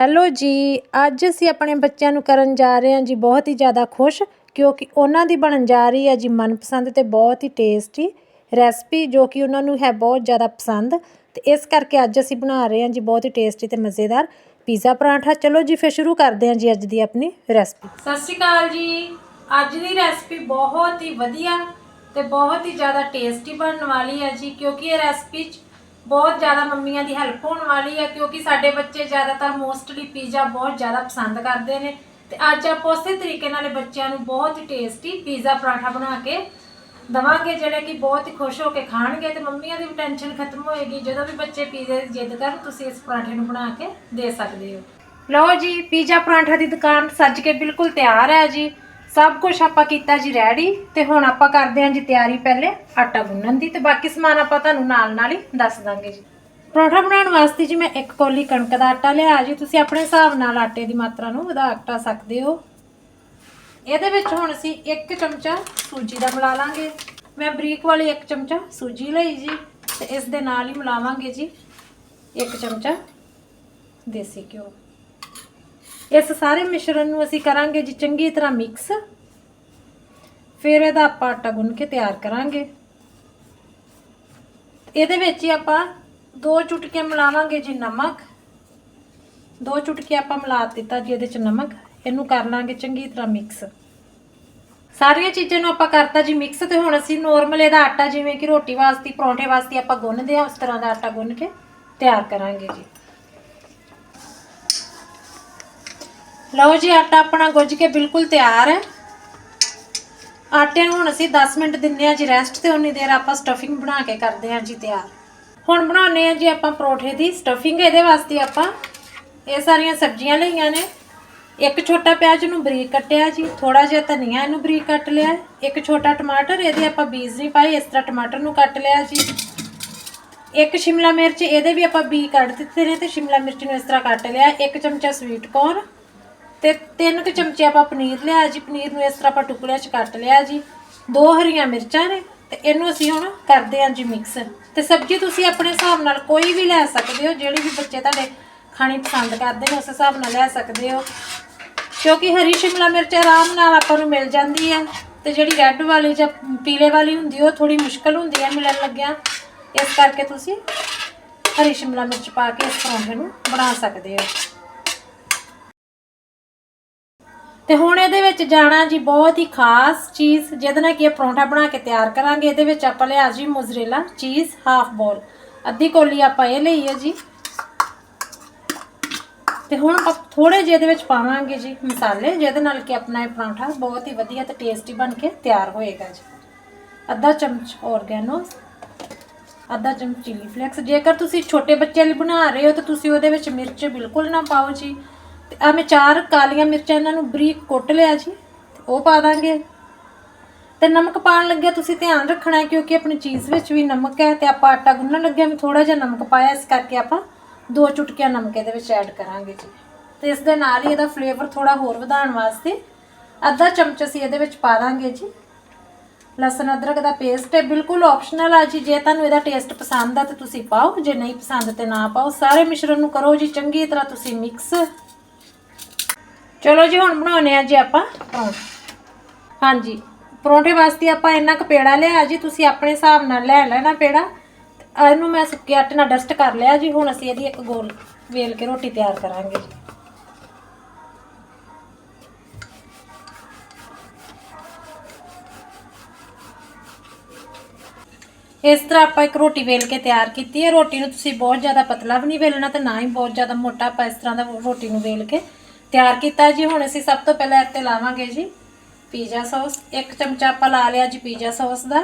Hello ਜੀ, ਅੱਜ ਅਸੀਂ ਆਪਣੇ ਬੱਚਿਆਂ ਨੂੰ ਕਰਨ ਜਾ ਰਹੇ ਹਾਂ ਜੀ ਬਹੁਤ ਹੀ ਜ਼ਿਆਦਾ ਖੁਸ਼, ਕਿਉਂਕਿ ਉਹਨਾਂ ਦੀ ਬਣਨ ਜਾ ਰਹੀ ਹੈ ਜੀ ਮਨਪਸੰਦ ਤੇ ਬਹੁਤ ਹੀ ਟੇਸਟੀ ਰੈਸਪੀ ਜੋ ਕਿ ਉਹਨਾਂ ਨੂੰ ਹੈ ਬਹੁਤ ਜ਼ਿਆਦਾ ਪਸੰਦ। ਤੇ ਇਸ ਕਰਕੇ ਅੱਜ ਅਸੀਂ ਬਣਾ ਰਹੇ ਹਾਂ ਜੀ ਬਹੁਤ ਹੀ ਟੇਸਟੀ ਤੇ ਮਜ਼ੇਦਾਰ ਪੀਜ਼ਾ ਪਰਾਂਠਾ। ਚਲੋ ਜੀ, ਫਿਰ ਸ਼ੁਰੂ ਕਰਦੇ ਹਾਂ ਜੀ ਅੱਜ ਦੀ ਆਪਣੀ ਰੈਸਪੀ ਸਤਿ ਸ਼੍ਰੀ ਅਕਾਲ ਜੀ, ਅੱਜ ਦੀ ਰੈਸਪੀ ਬਹੁਤ ਹੀ ਵਧੀਆ ਤੇ ਬਹੁਤ ਹੀ ਜ਼ਿਆਦਾ ਟੇਸਟੀ ਬਣਨ ਵਾਲੀ ਹੈ ਜੀ, ਕਿਉਂਕਿ ਇਹ ਰੈਸਪੀ 'ਚ ਬਹੁਤ ਜ਼ਿਆਦਾ ਮੰਮੀਆਂ ਦੀ ਹੈਲਪ ਹੋਣ ਵਾਲੀ ਹੈ ਕਿਉਂਕਿ ਸਾਡੇ ਬੱਚੇ ਜ਼ਿਆਦਾਤਰ ਮੋਸਟਲੀ ਪੀਜ਼ਾ ਬਹੁਤ ਜ਼ਿਆਦਾ ਪਸੰਦ ਕਰਦੇ ਨੇ। ਤੇ ਅੱਜ ਆਪਾਂ ਉਸੇ ਤਰੀਕੇ ਨਾਲ ਬੱਚਿਆਂ ਨੂੰ ਬਹੁਤ ਹੀ ਟੇਸਟੀ ਪੀਜ਼ਾ ਪਰਾਠਾ ਬਣਾ ਕੇ ਦਵਾਂਗੇ, ਜਿਹੜੇ ਕਿ ਬਹੁਤ ਹੀ ਖੁਸ਼ ਹੋ ਕੇ ਖਾਣਗੇ ਤੇ ਮੰਮੀਆਂ ਦੀ ਵੀ ਟੈਨਸ਼ਨ ਖਤਮ ਹੋਏਗੀ, ਜਦੋਂ ਵੀ ਬੱਚੇ ਪੀਜ਼ੇ ਦੀ ਜਿੱਦ ਕਰਨ, ਤੁਸੀਂ ਇਸ ਪਰਾਠੇ ਨੂੰ ਬਣਾ ਕੇ ਦੇ ਸਕਦੇ ਹੋ। ਲਓ ਜੀ ਪੀਜ਼ਾ ਪਰਾਂਠਾ ਦੀ ਦੁਕਾਨ ਸੱਜ ਕੇ ਬਿਲਕੁਲ ਤਿਆਰ ਹੈ ਜੀ। ਸਭ ਕੁਝ ਆਪਾਂ ਕੀਤਾ ਜੀ ਰੈਡੀ ਤੇ ਹੁਣ ਆਪਾਂ ਕਰਦੇ ਹਾਂ ਜੀ ਤਿਆਰੀ ਪਹਿਲੇ ਆਟਾ ਗੁੰਨਣ ਦੀ ਤੇ ਬਾਕੀ ਸਮਾਨ ਆਪਾਂ ਤੁਹਾਨੂੰ ਨਾਲ ਨਾਲ ਹੀ ਦੱਸ ਦਾਂਗੇ ਜੀ। ਪਰੌਂਠਾ ਬਣਾਉਣ ਵਾਸਤੇ ਜੀ ਮੈਂ ਇੱਕ ਕੌਲੀ ਕਣਕ ਦਾ ਆਟਾ ਲਿਆ ਜੀ। ਤੁਸੀਂ ਆਪਣੇ ਹਿਸਾਬ ਨਾਲ ਆਟੇ ਦੀ ਮਾਤਰਾ ਨੂੰ ਵਧਾ ਘਟਾ ਸਕਦੇ ਹੋ। ਇਹਦੇ ਵਿੱਚ ਹੁਣ ਅਸੀਂ 1 ਚਮਚਾ ਸੂਜੀ ਦਾ ਮਿਲਾ ਲਾਂਗੇ। ਮੈਂ ਬਰੀਕ ਵਾਲੀ 1 ਚਮਚਾ ਸੂਜੀ ਲਈ ਜੀ ਤੇ ਇਸ ਦੇ ਨਾਲ ਹੀ ਮਿਲਾਵਾਂਗੇ ਜੀ। 1 ਚਮਚਾ ਦੇਸੀ ਘਿਓ। ਇਸ ਸਾਰੇ ਮਿਸ਼ਰਣ ਨੂੰ ਅਸੀਂ ਕਰਾਂਗੇ ਜੀ ਚੰਗੀ ਤਰ੍ਹਾਂ ਮਿਕਸ। ਫਿਰ ਇਹਦਾ ਆਪਾਂ ਆਟਾ ਗੁੰਨ ਕੇ ਤਿਆਰ ਕਰਾਂਗੇ। ਇਹਦੇ ਵਿੱਚ ਹੀ ਆਪਾਂ ਦੋ ਚੁਟਕੀਆਂ ਮਿਲਾਵਾਂਗੇ ਜੀ ਨਮਕ। ਦੋ ਚੁਟਕੀ ਆਪਾਂ ਮਿਲਾ ਦਿੱਤਾ ਜੀ ਇਹਦੇ ਚ ਨਮਕ। ਇਹਨੂੰ ਕਰ ਲਾਂਗੇ ਚੰਗੀ ਤਰ੍ਹਾਂ ਮਿਕਸ। ਸਾਰੀਆਂ ਚੀਜ਼ਾਂ ਨੂੰ ਆਪਾਂ ਕਰਤਾ ਜੀ ਮਿਕਸ ਤੇ ਹੁਣ ਅਸੀਂ ਨੋਰਮਲ ਇਹਦਾ ਆਟਾ ਜਿਵੇਂ ਕਿ ਰੋਟੀ ਵਾਸਤੇ, ਪਰੌਂਠੇ ਵਾਸਤੇ ਆਪਾਂ ਗੁੰਨਦੇ ਆ ਉਸ ਤਰ੍ਹਾਂ ਦਾ ਆਟਾ ਗੁੰਨ ਕੇ ਤਿਆਰ ਕਰਾਂਗੇ ਜੀ। ਲਓ ਜੀ, ਆਟਾ ਆਪਣਾ ਗੁੱਝ ਕੇ ਬਿਲਕੁਲ ਤਿਆਰ ਹੈ। ਆਟੇ ਨੂੰ ਹੁਣ ਅਸੀਂ 10 ਮਿੰਟ ਦਿੰਨੇ ਆ ਜੀ ਰੈਸਟ ਤੇ, ਉਨੀ ਦੇਰ ਆਪਾਂ ਸਟਫਿੰਗ ਬਣਾ ਕੇ ਕਰਦੇ ਆ ਜੀ ਤਿਆਰ। ਹੁਣ ਬਣਾਉਨੇ ਆ ਜੀ ਆਪਾਂ ਪਰੌਠੇ ਦੀ ਸਟਫਿੰਗ ਇਹਦੇ ਵਾਸਤੇ ਆਪਾਂ ਇਹ ਸਾਰੀਆਂ ਸਬਜ਼ੀਆਂ ਲਈਆਂ ਨੇ। ਇੱਕ ਛੋਟਾ ਪਿਆਜ਼ ਨੂੰ ਬਰੀਕ ਕੱਟਿਆ ਜੀ ਥੋੜਾ ਜਿਹਾ ਧਨੀਆ ਇਹਨੂੰ ਬਰੀਕ ਕੱਟ ਲਿਆ। ਇੱਕ ਛੋਟਾ ਟਮਾਟਰ, ਇਹਦੇ ਆਪਾਂ ਬੀਜ ਨਹੀਂ ਪਾਈ ਇਸ ਤਰ੍ਹਾਂ ਟਮਾਟਰ ਨੂੰ ਕੱਟ ਲਿਆ ਜੀ। ਇੱਕ ਸ਼ਿਮਲਾ ਮਿਰਚ, ਇਹਦੇ ਵੀ ਆਪਾਂ ਬੀ ਕੱਢ ਦਿੱਤੇ ਨੇ ਤੇ ਸ਼ਿਮਲਾ ਮਿਰਚ ਨੂੰ ਇਸ ਤਰ੍ਹਾਂ ਕੱਟ ਲਿਆ। ਇੱਕ ਚਮਚਾ ਸਵੀਟ ਕੋਰਨ ਤੇ ਤਿੰਨ ਕੁ ਚਮਚੇ ਆਪਾਂ ਪਨੀਰ ਲਿਆ ਜੀ, ਪਨੀਰ ਨੂੰ ਇਸ ਤਰ੍ਹਾਂ ਆਪਾਂ ਟੁਕੜਿਆਂ 'ਚ ਕੱਟ ਲਿਆ ਜੀ। ਦੋ ਹਰੀਆਂ ਮਿਰਚਾਂ ਨੇ ਤੇ ਇਹਨੂੰ ਅਸੀਂ ਹੁਣ ਕਰਦੇ ਹਾਂ ਜੀ ਮਿਕਸ। ਤੇ ਸਬਜ਼ੀ ਤੁਸੀਂ ਆਪਣੇ ਹਿਸਾਬ ਨਾਲ ਕੋਈ ਵੀ ਲੈ ਸਕਦੇ ਹੋ, ਜਿਹੜੀ ਵੀ ਬੱਚੇ ਤੁਹਾਡੇ ਖਾਣੀ ਪਸੰਦ ਕਰਦੇ ਨੇ, ਉਸ ਹਿਸਾਬ ਨਾਲ ਲੈ ਸਕਦੇ ਹੋ। ਕਿਉਂਕਿ ਹਰੀ ਸ਼ਿਮਲਾ ਮਿਰਚ ਆਰਾਮ ਨਾਲ ਆਪਾਂ ਨੂੰ ਮਿਲ ਜਾਂਦੀ ਹੈ ਤੇ ਜਿਹੜੀ ਰੈੱਡ ਵਾਲੀ ਜਾਂ ਪੀਲੇ ਵਾਲੀ ਹੁੰਦੀ, ਉਹ ਥੋੜੀ ਮੁਸ਼ਕਲ ਹੁੰਦੀ ਹੈ ਮਿਲਣ ਲੱਗਿਆ। ਇਸ ਕਰਕੇ ਤੁਸੀਂ ਹਰੀ ਸ਼ਿਮਲਾ ਮਿਰਚ ਪਾ ਕੇ ਇਸ ਪਰੌਂਠੇ ਨੂੰ ਬਣਾ ਸਕਦੇ ਹੋ। ਤੇ ਹੁਣ ਇਹਦੇ ਵਿੱਚ ਜਾਣਾ ਜੀ ਬਹੁਤ ਹੀ ਖਾਸ ਚੀਜ਼, ਜਿਹਦੇ ਨਾਲ ਕਿ ਇਹ ਪਰੌਂਠਾ ਬਣਾ ਕੇ ਤਿਆਰ ਕਰਾਂਗੇ। ਇਹਦੇ ਵਿੱਚ ਆਪਾਂ ਲਿਆ ਜੀ ਮੋਜ਼ਰੇਲਾ ਚੀਜ਼ ਹਾਫ ਬੋਲ ਅੱਧੀ ਕੋਲੀ ਆਪਾਂ ਇਹ ਲਈ ਹੈ ਜੀ। ਤੇ ਹੁਣ ਆਪਾਂ ਥੋੜੇ ਜਿਹੇ ਇਹਦੇ ਵਿੱਚ ਪਾਵਾਂਗੇ ਜੀ ਮਸਾਲੇ, ਜਿਹਦੇ ਨਾਲ ਕਿ ਆਪਣਾ ਇਹ ਪਰੌਂਠਾ ਬਹੁਤ ਹੀ ਵਧੀਆ ਤੇ ਟੇਸਟੀ ਬਣ ਕੇ ਤਿਆਰ ਹੋਏਗਾ ਜੀ। ਅੱਧਾ ਚਮਚ ਔਰਗੈਨੋ ਅੱਧਾ ਚਮਚ ਚਿਲੀ ਫਲੇਕਸ ਜੇਕਰ ਤੁਸੀਂ ਛੋਟੇ ਬੱਚਿਆਂ ਲਈ ਬਣਾ ਰਹੇ ਹੋ, ਤਾਂ ਤੁਸੀਂ ਉਹਦੇ ਵਿੱਚ ਮਿਰਚ ਬਿਲਕੁਲ ਨਾ ਪਾਓ ਜੀ। ਆ ਮੈਂ ਚਾਰ ਕਾਲੀਆਂ ਮਿਰਚਾਂ ਇਹਨਾਂ ਨੂੰ ਬਰੀਕ ਕੁੱਟ ਲਿਆ ਜੀ ਉਹ ਪਾ ਦਾਂਗੇ। ਤੇ ਨਮਕ ਪਾਣ ਲੱਗਿਆ, ਤੁਸੀਂ ਧਿਆਨ ਰੱਖਣਾ ਹੈ ਕਿਉਂਕਿ ਆਪਣੀ ਚੀਜ਼ ਵਿੱਚ ਵੀ ਨਮਕ ਹੈ ਤੇ ਆਪਾਂ ਆਟਾ ਗੁੰਨਣ ਲੱਗਿਆ ਵੀ ਥੋੜਾ ਜਿਹਾ ਨਮਕ ਪਾਇਆ, ਇਸ ਕਰਕੇ ਆਪਾਂ ਦੋ ਚੁਟਕੀਆਂ ਨਮਕ ਇਹਦੇ ਵਿੱਚ ਐਡ ਕਰਾਂਗੇ ਜੀ। ਤੇ ਇਸ ਦੇ ਨਾਲ ਹੀ ਇਹਦਾ ਫਲੇਵਰ ਥੋੜਾ ਹੋਰ ਵਧਾਉਣ ਵਾਸਤੇ ਅੱਧਾ ਚਮਚ ਅਸੀਂ ਇਹਦੇ ਵਿੱਚ ਪਾ ਦਾਂਗੇ ਜੀ। ਲਸਣ ਅਦਰਕ ਦਾ ਪੇਸਟ ਹੈ, ਬਿਲਕੁਲ ਆਪਸ਼ਨਲ ਆ ਜੀ। ਜੇ ਤੁਹਾਨੂੰ ਇਹਦਾ ਟੇਸਟ ਪਸੰਦ ਆ ਤਾਂ ਤੁਸੀਂ ਪਾਓ, ਜੇ ਨਹੀਂ ਪਸੰਦ ਤੇ ਨਾ ਪਾਓ। ਸਾਰੇ ਮਿਸ਼ਰਣ ਨੂੰ ਕਰੋ ਜੀ, ਚੰਗੀ ਤਰ੍ਹਾਂ ਤੁਸੀਂ ਮਿਕਸ ਚਲੋ ਜੀ ਹੁਣ ਬਣਾਉਨੇ ਆ ਜੀ ਆਪਾਂ। ਪਰੌਂਠੇ ਹਾਂਜੀ। ਪਰੌਂਠੇ ਵਾਸਤੇ ਆਪਾਂ ਇੰਨਾ ਕੁ ਪੇੜਾ ਲਿਆ ਜੀ ਤੁਸੀਂ ਆਪਣੇ ਹਿਸਾਬ ਨਾਲ ਲੈ ਲੈਣਾ ਪੇੜਾ। ਇਹਨੂੰ ਮੈਂ ਸੁੱਕੇ ਆਟੇ ਨਾਲ ਡਸਟ ਕਰ ਲਿਆ ਜੀ ਹੁਣ ਅਸੀਂ ਇਹਦੀ ਇੱਕ ਗੋਲ ਵੇਲ ਕੇ ਰੋਟੀ ਤਿਆਰ ਕਰਾਂਗੇ ਇਸ ਤਰ੍ਹਾਂ ਆਪਾਂ ਇੱਕ ਰੋਟੀ ਵੇਲ ਕੇ ਤਿਆਰ ਕੀਤੀ ਹੈ। ਰੋਟੀ ਨੂੰ ਤੁਸੀਂ ਬਹੁਤ ਜ਼ਿਆਦਾ ਪਤਲਾ ਵੀ ਨਹੀਂ ਵੇਲਣਾ ਤੇ ਨਾ ਹੀ ਬਹੁਤ ਜ਼ਿਆਦਾ ਮੋਟਾ ਆਪਾਂ ਇਸ ਤਰ੍ਹਾਂ ਦਾ ਰੋਟੀ ਨੂੰ ਵੇਲ ਕੇ ਤਿਆਰ ਕੀਤਾ ਜੀ, ਹੁਣ ਅਸੀਂ ਸਭ ਤੋਂ ਪਹਿਲਾਂ ਇੱਥੇ ਲਾਵਾਂਗੇ ਜੀ ਪੀਜ਼ਾ ਸੌਸ। ਇੱਕ ਚਮਚਾ ਆਪਾਂ ਲਾ ਲਿਆ ਜੀ ਪੀਜ਼ਾ ਸੌਸ ਦਾ।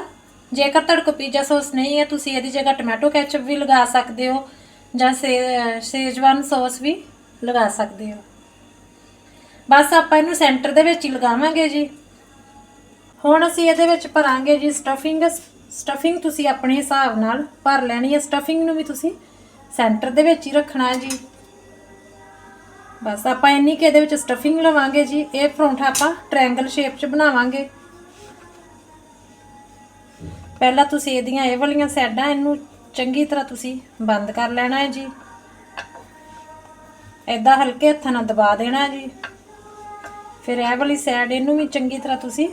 ਜੇਕਰ ਤੁਹਾਡੇ ਕੋਲ ਪੀਜ਼ਾ ਸੌਸ ਨਹੀਂ ਹੈ, ਤੁਸੀਂ ਇਹਦੀ ਜਗ੍ਹਾ ਟੋਮੈਟੋ ਕੈਚਪ ਵੀ ਲਗਾ ਸਕਦੇ ਹੋ ਜਾਂ ਸੇ, ਸੇਜਵਾਨ ਸੌਸ ਵੀ ਲਗਾ ਸਕਦੇ ਹੋ। ਬਸ ਆਪਾਂ ਇਹਨੂੰ ਸੈਂਟਰ ਦੇ ਵਿੱਚ ਹੀ ਲਗਾਵਾਂਗੇ ਜੀ। ਹੁਣ ਅਸੀਂ ਇਹਦੇ ਵਿੱਚ ਭਰਾਂਗੇ ਜੀ ਸਟਫਿੰਗ। ਸਟਫਿੰਗ ਤੁਸੀਂ ਆਪਣੇ ਹਿਸਾਬ ਨਾਲ ਭਰ ਲੈਣੀ ਹੈ। ਸਟਫਿੰਗ ਨੂੰ ਵੀ ਤੁਸੀਂ ਸੈਂਟਰ ਦੇ ਵਿੱਚ ਹੀ ਰੱਖਣਾ ਹੈ ਜੀ। ਬਸ ਆਪਾਂ ਇੰਨੀ ਕਿ ਇਹਦੇ ਵਿੱਚ ਸਟਫਿੰਗ ਲਵਾਂਗੇ ਜੀ, ਇਹ ਪਰੌਂਠਾ ਆਪਾਂ ਟ੍ਰਾਇੰਗਲ ਸ਼ੇਪ 'ਚ ਬਣਾਵਾਂਗੇ। ਪਹਿਲਾਂ ਤੁਸੀਂ ਇਹਦੀਆਂ ਇਹ ਵਾਲੀਆਂ ਸਾਈਡਾਂ ਇਹਨੂੰ ਚੰਗੀ ਤਰ੍ਹਾਂ ਤੁਸੀਂ ਬੰਦ ਕਰ ਲੈਣਾ ਹੈ ਜੀ। ਐਦਾਂ ਹਲਕੇ ਹੱਥਾਂ ਨਾਲ ਦਬਾ ਦੇਣਾ ਜੀ। ਫਿਰ ਇਹ ਵਾਲੀ ਸਾਈਡ ਇਹਨੂੰ ਵੀ ਚੰਗੀ ਤਰ੍ਹਾਂ ਤੁਸੀਂ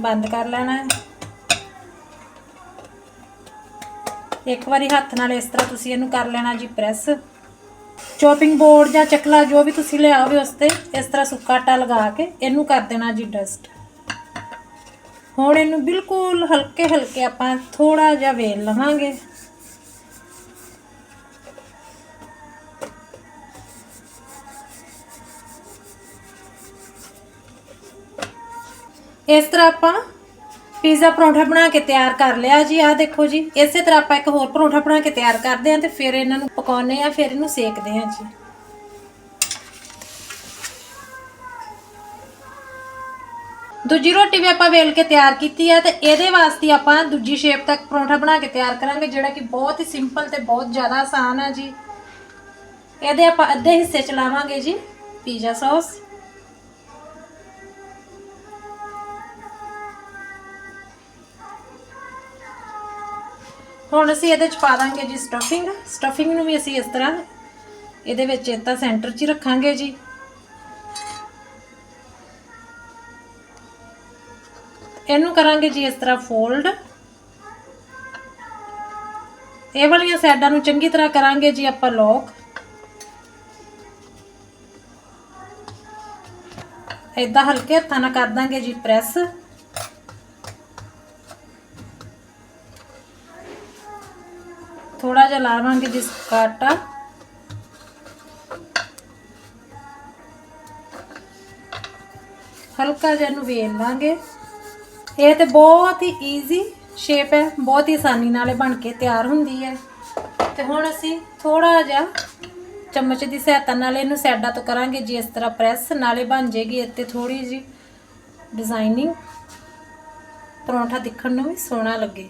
ਬੰਦ ਕਰ ਲੈਣਾ ਹੈ। ਇੱਕ ਵਾਰੀ ਹੱਥ ਨਾਲ ਇਸ ਤਰ੍ਹਾਂ ਤੁਸੀਂ ਇਹਨੂੰ ਕਰ ਲੈਣਾ ਜੀ ਪ੍ਰੈਸ। ਚੋਪਿੰਗ ਬੋਰਡ ਜਾਂ ਚੱਕਲਾ ਜੋ ਵੀ ਤੁਸੀਂ ਲਿਆਓਗੇ ਉਸ ਤੇ ਇਸ ਤਰ੍ਹਾਂ ਸੁੱਕਾ ਆਟਾ ਲਗਾ ਕੇ ਇਹਨੂੰ ਕਰ ਦੇਣਾ ਜੀ ਡਸਟ ਹੁਣ ਇਹਨੂੰ ਬਿਲਕੁਲ ਹਲਕੇ ਹਲਕੇ ਆਪਾਂ ਥੋੜਾ ਜਿਹਾ ਵੇਲ ਲਵਾਂਗੇ। ਇਸ ਤਰ੍ਹਾਂ ਆਪਾਂ ਪੀਜ਼ਾ ਪਰੌਂਠਾ ਬਣਾ ਕੇ ਤਿਆਰ ਕਰ ਲਿਆ ਜੀ, ਆਹ ਦੇਖੋ ਜੀ। ਇਸੇ ਤਰ੍ਹਾਂ ਆਪਾਂ ਇੱਕ ਹੋਰ ਪਰੌਂਠਾ ਬਣਾ ਕੇ ਤਿਆਰ ਕਰਦੇ ਆਂ ਤੇ ਫਿਰ ਇਹਨਾਂ ਨੂੰ ਪਕਾਉਨੇ ਆ ਫਿਰ ਇਹਨੂੰ ਸੇਕਦੇ ਆਂ ਜੀ। ਦੂਜੀ ਰੋਟੀ ਵੀ ਆਪਾਂ ਵੇਲ ਕੇ ਤਿਆਰ ਕੀਤੀ ਹੈ ਤੇ ਇਹਦੇ ਵਾਸਤੇ ਆਪਾਂ ਦੂਜੀ ਸ਼ੇਪ ਤੱਕ ਪਰੌਂਠਾ ਬਣਾ ਕੇ ਤਿਆਰ ਕਰਾਂਗੇ, ਜਿਹੜਾ ਕਿ ਬਹੁਤ ਹੀ ਸਿੰਪਲ ਤੇ ਬਹੁਤ ਜ਼ਿਆਦਾ ਆਸਾਨ ਆ ਜੀ। ਇਹਦੇ ਆਪਾਂ ਅੱਧੇ ਹਿੱਸੇ ਚ ਲਾਵਾਂਗੇ ਜੀ ਪੀਜ਼ਾ ਸੌਸ ਹੁਣ ਅਸੀਂ ਇਹਦੇ ਚ ਪਾ ਦਾਂਗੇ ਜੀ ਸਟਫਿੰਗ ਸਟਫਿੰਗ ਨੂੰ ਵੀ ਅਸੀਂ ਇਸ ਤਰ੍ਹਾਂ ਇਹਦੇ ਵਿੱਚ ਇਤਾਂ ਸੈਂਟਰ 'ਚ ਹੀ ਰੱਖਾਂਗੇ ਜੀ। ਇਹਨੂੰ ਕਰਾਂਗੇ ਜੀ ਇਸ ਤਰ੍ਹਾਂ ਫੋਲਡ ਇਹ ਵਾਲੀਆਂ ਸਾਈਡਾਂ ਨੂੰ ਚੰਗੀ ਤਰ੍ਹਾਂ ਕਰਾਂਗੇ ਜੀ ਆਪਾਂ ਲੋਕ ਇਦਾਂ ਹਲਕੇ ਹੱਥਾਂ ਨਾਲ ਕਰ ਦਾਂਗੇ ਜੀ ਪ੍ਰੈਸ ਜਿਹਾ ਲਾਵਾਂਗੇ ਜਿਸ ਆਟਾ ਹਲਕਾ ਜਿਹਾ ਨੂੰ ਵੇਲ ਲਾਂਗੇ। ਇਹ ਤੇ ਬਹੁਤ ਹੀ ਈਜ਼ੀ ਸ਼ੇਪ ਹੈ, ਬਹੁਤ ਹੀ ਆਸਾਨੀ ਨਾਲ ਬਣ ਕੇ ਤਿਆਰ ਹੁੰਦੀ ਹੈ। ਤੇ ਹੁਣ ਅਸੀਂ ਥੋੜਾ ਜਿਹਾ ਚਮਚ ਦੀ ਸਹਾਇਤਾ ਨਾਲ ਇਹਨੂੰ ਸਾਈਡਾਂ ਤੋਂ ਕਰਾਂਗੇ, ਜੀ ਇਸ ਤਰ੍ਹਾਂ ਪ੍ਰੈਸ ਨਾਲੇ ਬਣ ਜੇਗੀ ਇੱਥੇ ਥੋੜੀ ਜੀ ਡਿਜ਼ਾਈਨਿੰਗ ਪਰੌਂਠਾ ਦਿਖਣ ਨੂੰ ਵੀ ਸੋਹਣਾ ਲੱਗੇ।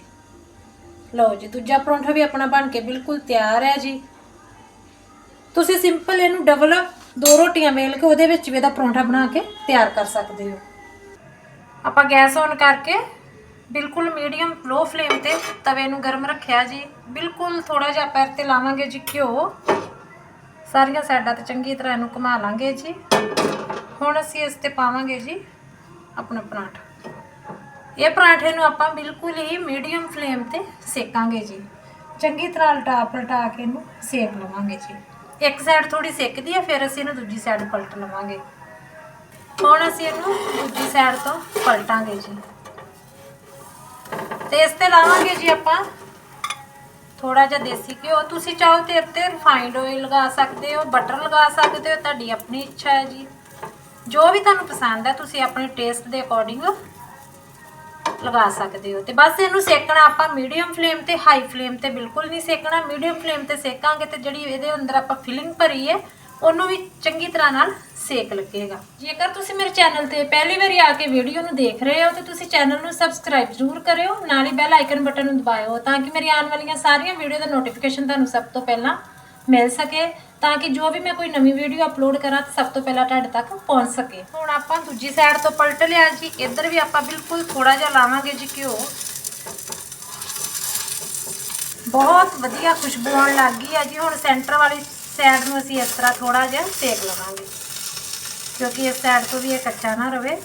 ਲਓ ਜੀ, ਦੂਜਾ ਪਰੌਂਠਾ ਵੀ ਆਪਣਾ ਬਣ ਕੇ ਬਿਲਕੁਲ ਤਿਆਰ ਹੈ ਜੀ। ਤੁਸੀਂ ਸਿੰਪਲ ਇਹਨੂੰ ਡਬਲ ਦੋ ਰੋਟੀਆਂ ਵੇਲ ਕੇ ਉਹਦੇ ਵਿੱਚ ਵੀ ਇਹਦਾ ਪਰੌਂਠਾ ਬਣਾ ਕੇ ਤਿਆਰ ਕਰ ਸਕਦੇ ਹੋ। ਆਪਾਂ ਗੈਸ ਔਨ ਕਰਕੇ ਬਿਲਕੁਲ ਮੀਡੀਅਮ ਲੋ ਫਲੇਮ ਤੇ ਤਵੇ ਨੂੰ ਗਰਮ ਰੱਖਿਆ ਜੀ। ਬਿਲਕੁਲ ਥੋੜਾ ਜਿਹਾ ਪੈਰ ਤੇ ਲਾਵਾਂਗੇ ਜੀ ਘਿਓ। ਸਾਰੀਆਂ ਸਾਈਡਾਂ ਤੇ ਚੰਗੀ ਤਰ੍ਹਾਂ ਇਹਨੂੰ ਘੁਮਾ ਲਾਂਗੇ ਜੀ। ਹੁਣ ਅਸੀਂ ਇਸ ਤੇ ਪਾਵਾਂਗੇ ਜੀ ਆਪਣਾ ਪਰਾਂਠਾ। ਇਹ ਪਰਾਂਠੇ ਨੂੰ ਆਪਾਂ ਬਿਲਕੁਲ ਹੀ ਮੀਡੀਅਮ ਫਲੇਮ ਤੇ ਸੇਕਾਂਗੇ ਜੀ। ਚੰਗੀ ਤਰ੍ਹਾਂ ਉਲਟਾ, ਪਲਟਾ ਕੇ ਇਹਨੂੰ ਸੇਕ ਲਵਾਂਗੇ ਜੀ। ਇੱਕ ਸਾਈਡ ਥੋੜੀ ਸੇਕਦੀ ਹੈ ਫਿਰ ਅਸੀਂ ਇਹਨੂੰ ਦੂਜੀ ਸਾਈਡ ਪਲਟ ਲਵਾਂਗੇ। ਹੁਣ ਅਸੀਂ ਇਹਨੂੰ ਦੂਜੀ ਸਾਈਡ ਤੋਂ ਪਲਟਾਂਗੇ ਜੀ। ਤੇ ਇਸ ਤੇ ਲਾਵਾਂਗੇ ਜੀ ਆਪਾਂ ਥੋੜਾ ਜਿਹਾ ਦੇਸੀ ਘਿਓ। ਤੁਸੀਂ ਚਾਹੋ ਤੇ ਉੱਤੇ ਰਿਫਾਈਨਡ ਆਇਲ ਲਗਾ ਸਕਦੇ ਹੋ ਬਟਰ ਲਗਾ ਸਕਦੇ ਹੋ, ਤੁਹਾਡੀ ਆਪਣੀ ਇੱਛਾ ਹੈ ਜੀ। ਜੋ ਵੀ ਤੁਹਾਨੂੰ ਪਸੰਦ ਹੈ, ਤੁਸੀਂ ਆਪਣੇ ਟੇਸਟ ਦੇ ਅਕੋਰਡਿੰਗ ਲਗਾ ਸਕਦੇ ਹੋ। ਤੇ ਬਸ ਇਹਨੂੰ ਸੇਕਣਾ ਆਪਾਂ ਮੀਡੀਅਮ ਫਲੇਮ ਤੇ ਹਾਈ ਫਲੇਮ ਤੇ ਬਿਲਕੁਲ ਨਹੀਂ ਸੇਕਣਾ। ਮੀਡੀਅਮ ਫਲੇਮ ਤੇ ਸੇਕਾਂਗੇ ਤੇ ਜਿਹੜੀ ਇਹਦੇ ਅੰਦਰ ਆਪਾਂ ਫਿਲਿੰਗ ਭਰੀ ਹੈ, ਉਹਨੂੰ ਵੀ ਚੰਗੀ ਤਰ੍ਹਾਂ ਨਾਲ ਸੇਕ ਲੱਗੇਗਾ। ਜੇਕਰ ਤੁਸੀਂ ਮੇਰੇ ਚੈਨਲ ਤੇ ਪਹਿਲੀ ਵਾਰੀ ਆ ਕੇ ਵੀਡੀਓ ਨੂੰ ਦੇਖ ਰਹੇ ਹੋ, ਤੇ ਤੁਸੀਂ ਚੈਨਲ ਨੂੰ ਸਬਸਕ੍ਰਾਈਬ ਜ਼ਰੂਰ ਕਰਿਓ। ਨਾਲ ਹੀ ਬੈਲ ਆਈਕਨ ਬਟਨ ਨੂੰ ਦਬਾਇਓ, ਤਾਂ ਕਿ ਮੇਰੀ ਆਉਣ ਵਾਲੀਆਂ ਸਾਰੀਆਂ ਵੀਡੀਓ ਦਾ ਨੋਟੀਫਿਕੇਸ਼ਨ ਤੁਹਾਨੂੰ ਸਭ ਤੋਂ ਪਹਿਲਾਂ ਮਿਲ ਸਕੇ। ਤਾਂ ਕਿ ਜੋ ਵੀ ਮੈਂ ਕੋਈ ਨਵੀਂ ਵੀਡੀਓ ਅਪਲੋਡ ਕਰਾਂ ਤਾਂ ਸਭ ਤੋਂ ਪਹਿਲਾਂ ਤੁਹਾਡੇ ਤੱਕ ਪਹੁੰਚ ਸਕੇ ਹੁਣ ਆਪਾਂ ਦੂਜੀ ਸਾਈਡ ਤੋਂ ਪਲਟ ਲਿਆ ਜੀ। ਇੱਧਰ ਵੀ ਆਪਾਂ ਬਿਲਕੁਲ ਥੋੜਾ ਜਿਹਾ ਲਾਵਾਂਗੇ ਜੀ ਘਿਓ। ਬਹੁਤ ਵਧੀਆ ਖੁਸ਼ਬੂ ਆਉਣ ਲੱਗ ਗਈ ਹੈ ਜੀ। ਹੁਣ ਸੈਂਟਰ ਵਾਲੀ ਸਾਈਡ ਨੂੰ ਅਸੀਂ ਇਸ ਤਰ੍ਹਾਂ ਥੋੜਾ ਜਿਹਾ ਸੇਕ ਲਵਾਂਗੇ। ਕਿਉਂਕਿ ਇਸ ਸਾਈਡ ਤੋਂ ਵੀ ਇਹ ਕੱਚਾ ਨਾ ਰਵੇ।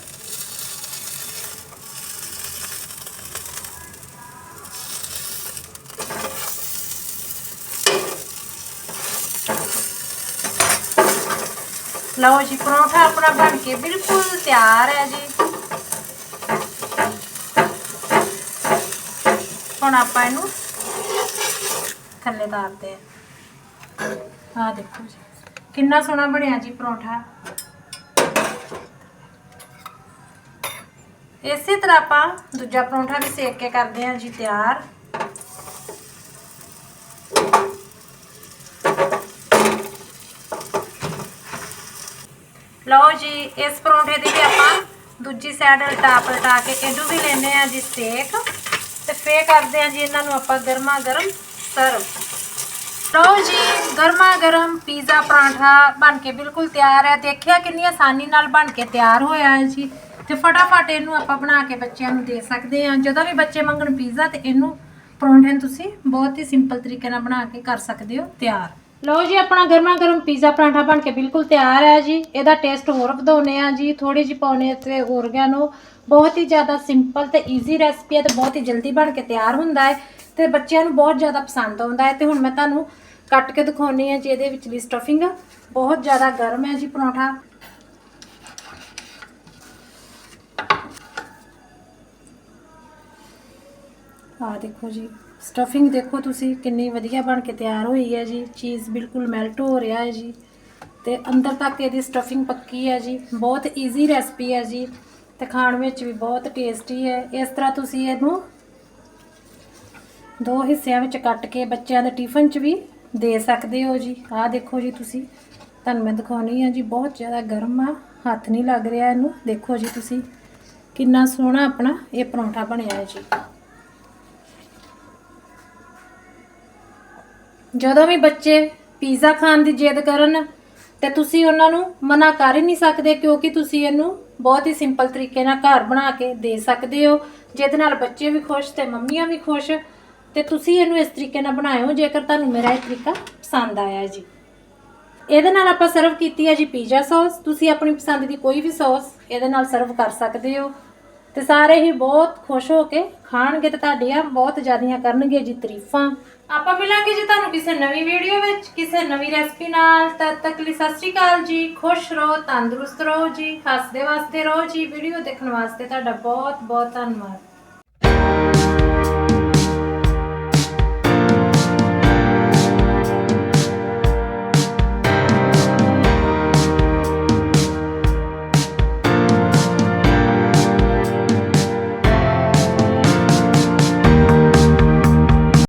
ਲਓ ਜੀ, ਪਰੌਂਠਾ ਆਪਣਾ ਬਣ ਕੇ ਬਿਲਕੁਲ ਤਿਆਰ ਹੈ ਜੀ। ਹੁਣ ਆਪਾਂ ਇਹਨੂੰ ਥੱਲੇ ਤਾਰਦੇ ਆ ਆਹ ਦੇਖੋ ਜੀ, ਕਿੰਨਾ ਸੋਹਣਾ ਬਣਿਆ ਜੀ ਪਰੌਂਠਾ। ਇਸੇ ਤਰ੍ਹਾਂ ਆਪਾਂ ਦੂਜਾ ਪਰੌਂਠਾ ਵੀ ਸੇਕ ਕੇ ਕਰਦੇ ਹਾਂ ਜੀ ਤਿਆਰ। ਲਓ ਜੀ, ਇਸ ਪਰੌਂਠੇ ਦੀ ਵੀ ਆਪਾਂ ਦੂਜੀ ਸਾਈਡ ਉਲਟਾ ਪਲਟਾ ਕੇ ਇਹਨੂੰ ਵੀ ਲੈਨੇ ਆ ਜੀ ਸੇਕ ਤੇ ਫੇ ਕਰਦੇ ਆ ਜੀ ਇਹਨਾਂ ਨੂੰ ਆਪਾਂ ਗਰਮਾ ਗਰਮ ਸਰਵ ਲਓ ਜੀ ਗਰਮਾ ਗਰਮ ਪੀਜ਼ਾ ਪਰਾਂਠਾ ਬਣ ਕੇ ਬਿਲਕੁਲ ਤਿਆਰ ਹੈ। ਦੇਖਿਆ ਕਿੰਨੀ ਆਸਾਨੀ ਨਾਲ ਬਣ ਕੇ ਤਿਆਰ ਹੋਇਆ ਹੈ ਜੀ। ਤੇ ਫਟਾਫਟ ਇਹਨੂੰ ਆਪਾਂ ਬਣਾ ਕੇ ਬੱਚਿਆਂ ਨੂੰ ਦੇ ਸਕਦੇ ਹਾਂ। ਜਦੋਂ ਵੀ ਬੱਚੇ ਮੰਗਣ ਪੀਜ਼ਾ ਤੇ ਇਹਨੂੰ ਪਰੌਂਠੇ ਨੂੰ ਤੁਸੀਂ ਬਹੁਤ ਹੀ ਸਿੰਪਲ ਤਰੀਕੇ ਨਾਲ ਬਣਾ ਕੇ ਕਰ ਸਕਦੇ ਹੋ ਤਿਆਰ। ਲਓ ਜੀ, ਆਪਣਾ ਗਰਮਾ ਗਰਮ ਪੀਜ਼ਾ ਪਰਾਂਠਾ ਬਣ ਕੇ ਬਿਲਕੁਲ ਤਿਆਰ ਹੈ ਜੀ। ਇਹਦਾ ਟੇਸਟ ਹੋਰ ਵਧਾਉਨੇ ਆ ਜੀ ਥੋੜੀ ਜਿਹੀ ਪਾਉਨੇ ਤੇ ਔਰਗੈਨੋ ਬਹੁਤ ਹੀ ਜ਼ਿਆਦਾ ਸਿੰਪਲ ਤੇ ਈਜ਼ੀ ਰੈਸਪੀ ਹੈ ਤੇ ਬਹੁਤ ਹੀ ਜਲਦੀ ਬਣ ਕੇ ਤਿਆਰ ਹੁੰਦਾ ਹੈ ਤੇ ਬੱਚਿਆਂ ਨੂੰ ਬਹੁਤ ਜ਼ਿਆਦਾ ਪਸੰਦ ਆਉਂਦਾ ਹੈ। ਤੇ ਹੁਣ ਮੈਂ ਤੁਹਾਨੂੰ ਕੱਟ ਕੇ ਦਿਖਾਉਣੀ ਹੈ ਜੀ, ਇਹਦੇ ਵਿਚਲੀ ਸਟਫਿੰਗ ਬਹੁਤ ਜ਼ਿਆਦਾ ਗਰਮ ਹੈ ਜੀ ਪਰੌਂਠਾ। ਆਹ ਦੇਖੋ ਜੀ ਸਟਫਿੰਗ ਦੇਖੋ ਤੁਸੀਂ ਕਿੰਨੀ ਵਧੀਆ ਬਣ ਕੇ ਤਿਆਰ ਹੋਈ ਹੈ ਜੀ। ਚੀਜ਼ ਬਿਲਕੁਲ ਮੈਲਟ ਹੋ ਰਿਹਾ ਹੈ ਜੀ। ਤੇ ਅੰਦਰ ਤੱਕ ਇਹਦੀ ਸਟਫਿੰਗ ਪੱਕੀ ਹੈ ਜੀ। ਬਹੁਤ ਈਜ਼ੀ ਰੈਸਪੀ ਹੈ ਜੀ। ਤੇ ਖਾਣ ਵਿੱਚ ਵੀ ਬਹੁਤ ਟੇਸਟੀ ਹੈ। ਇਸ ਤਰ੍ਹਾਂ ਤੁਸੀਂ ਇਹਨੂੰ ਦੋ ਹਿੱਸਿਆਂ ਵਿੱਚ ਕੱਟ ਕੇ ਬੱਚਿਆਂ ਦੇ ਟਿਫਨ 'ਚ ਵੀ ਦੇ ਸਕਦੇ ਹੋ ਜੀ। ਆਹ ਦੇਖੋ ਜੀ ਤੁਸੀਂ। ਤੁਹਾਨੂੰ ਮੈਂ ਦਿਖਾਉਣੀ ਆ ਜੀ, ਬਹੁਤ ਜ਼ਿਆਦਾ ਗਰਮ ਆ। ਹੱਥ ਨਹੀਂ ਲੱਗ ਰਿਹਾ ਇਹਨੂੰ। ਦੇਖੋ ਜੀ ਤੁਸੀਂ। ਕਿੰਨਾ ਸੋਹਣਾ ਆਪਣਾ ਇਹ ਪਰੌਂਠਾ ਬਣਿਆ ਹੈ ਜੀ। ਜਦੋਂ ਵੀ ਬੱਚੇ ਪੀਜ਼ਾ ਖਾਣ ਦੀ ਜਿੱਦ ਕਰਨ, ਤੇ ਤੁਸੀਂ ਉਹਨਾਂ ਨੂੰ ਮਨਾ ਕਰ ਹੀ ਨਹੀਂ ਸਕਦੇ ਕਿਉਂਕਿ ਤੁਸੀਂ ਇਹਨੂੰ ਬਹੁਤ ਹੀ ਸਿੰਪਲ ਤਰੀਕੇ ਨਾਲ ਘਰ ਬਣਾ ਕੇ ਦੇ ਸਕਦੇ ਹੋ। ਜਿਹਦੇ ਨਾਲ ਬੱਚੇ ਵੀ ਖੁਸ਼ ਤੇ ਮੰਮੀਆਂ ਵੀ ਖੁਸ਼, ਤੇ ਤੁਸੀਂ ਇਹਨੂੰ ਇਸ ਤਰੀਕੇ ਨਾਲ ਬਣਾਇਓ ਜੇਕਰ ਤੁਹਾਨੂੰ ਮੇਰਾ ਇਹ ਤਰੀਕਾ ਪਸੰਦ ਆਇਆ ਜੀ। ਇਹਦੇ ਨਾਲ ਆਪਾਂ ਸਰਵ ਕੀਤੀ ਹੈ ਜੀ ਪੀਜ਼ਾ ਸੌਸ। ਤੁਸੀਂ ਆਪਣੀ ਪਸੰਦ ਦੀ ਕੋਈ ਵੀ ਸੌਸ ਇਹਦੇ ਨਾਲ ਸਰਵ ਕਰ ਸਕਦੇ ਹੋ। ਤੇ ਸਾਰੇ ਹੀ ਬਹੁਤ ਖੁਸ਼ ਹੋ ਕੇ ਖਾਣਗੇ ਤੇ ਤੁਹਾਡੀਆਂ ਬਹੁਤ ਜ਼ਿਆਦੀਆਂ ਕਰਨਗੇ ਜੀ ਤਾਰੀਫਾਂ। ਆਪਾਂ ਮਿਲਾਂਗੇ ਜੀ ਤੁਹਾਨੂੰ ਕਿਸੇ ਨਵੀਂ ਵੀਡੀਓ ਵਿੱਚ, ਕਿਸੇ ਨਵੀਂ ਰੈਸਪੀ ਨਾਲ। ਤਦ ਤੱਕ ਲਈ ਸਤਿ ਸ਼੍ਰੀ ਅਕਾਲ ਜੀ। ਖੁਸ਼ ਰਹੋ, ਤੰਦਰੁਸਤ ਰਹੋ ਜੀ। ਹੱਸਦੇ ਵਾਸਤੇ ਰਹੋ ਜੀ। ਵੀਡੀਓ ਦੇਖਣ ਵਾਸਤੇ ਤੁਹਾਡਾ ਬਹੁਤ ਬਹੁਤ ਧੰਨਵਾਦ।